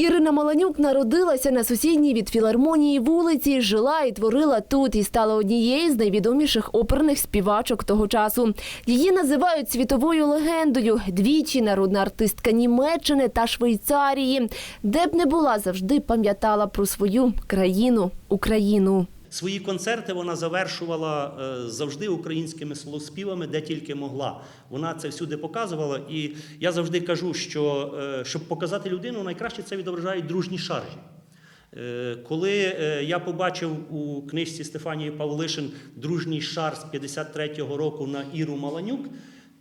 Ірина Маланюк народилася на сусідній від філармонії вулиці, жила і творила тут і стала однією з найвідоміших оперних співачок того часу. Її називають світовою легендою. Двічі народна артистка Німеччини та Швейцарії. Де б не була, завжди пам'ятала про свою країну Україну. Свої концерти вона завершувала е, завжди українськими слоспівами, де тільки могла. Вона це всюди показувала. І я завжди кажу, що е, щоб показати людину, найкраще це відображають дружні шаржі. Е, Коли я побачив у книжці Стефанії Павлишин дружній шар з 53-го року на Іру Маланюк,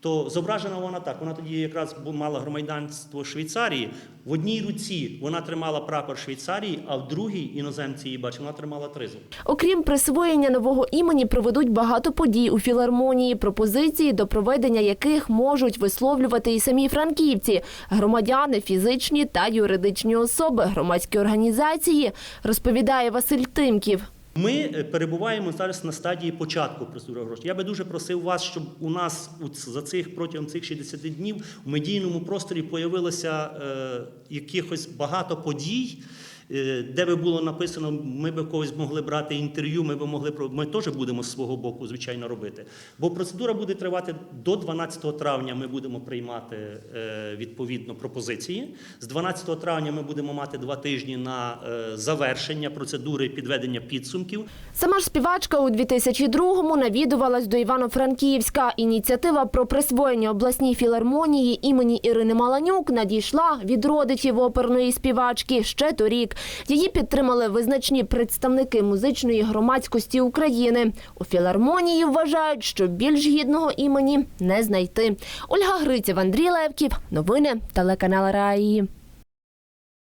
то зображена вона так. Вона тоді якраз мала громадянство Швейцарії. В одній руці вона тримала прапор Швейцарії, а в другій іноземці її бачили, вона тримала тризуб. Окрім присвоєння нового імені, проведуть багато подій у філармонії, пропозиції, до проведення яких можуть висловлювати і самі франківці, громадяни, фізичні та юридичні особи, громадські організації, розповідає Василь Тимків. Ми е, перебуваємо зараз на стадії початку процедури грошей. Я би дуже просив вас, щоб у нас за цих протягом цих 60 днів у медійному просторі появилося е, якихось багато подій. Е, Де би було написано, ми би когось могли брати інтерв'ю, ми би могли ми теж будемо з свого боку, звичайно, робити. Бо процедура буде тривати до 12 травня. Ми будемо приймати е, відповідно пропозиції. З 12 травня ми будемо мати два тижні на е, завершення процедури підведення підсумків. Сама ж співачка у 2002-му навідувалась до Івано-Франківська. Ініціатива про присвоєння обласній філармонії імені Ірини Маланюк надійшла від родичів оперної співачки ще торік. Її підтримали визначні представники музичної громадськості України. У філармонії вважають, що більш гідного імені не знайти. Ольга Гриців, Андрій Левків. Новини телеканал Раї.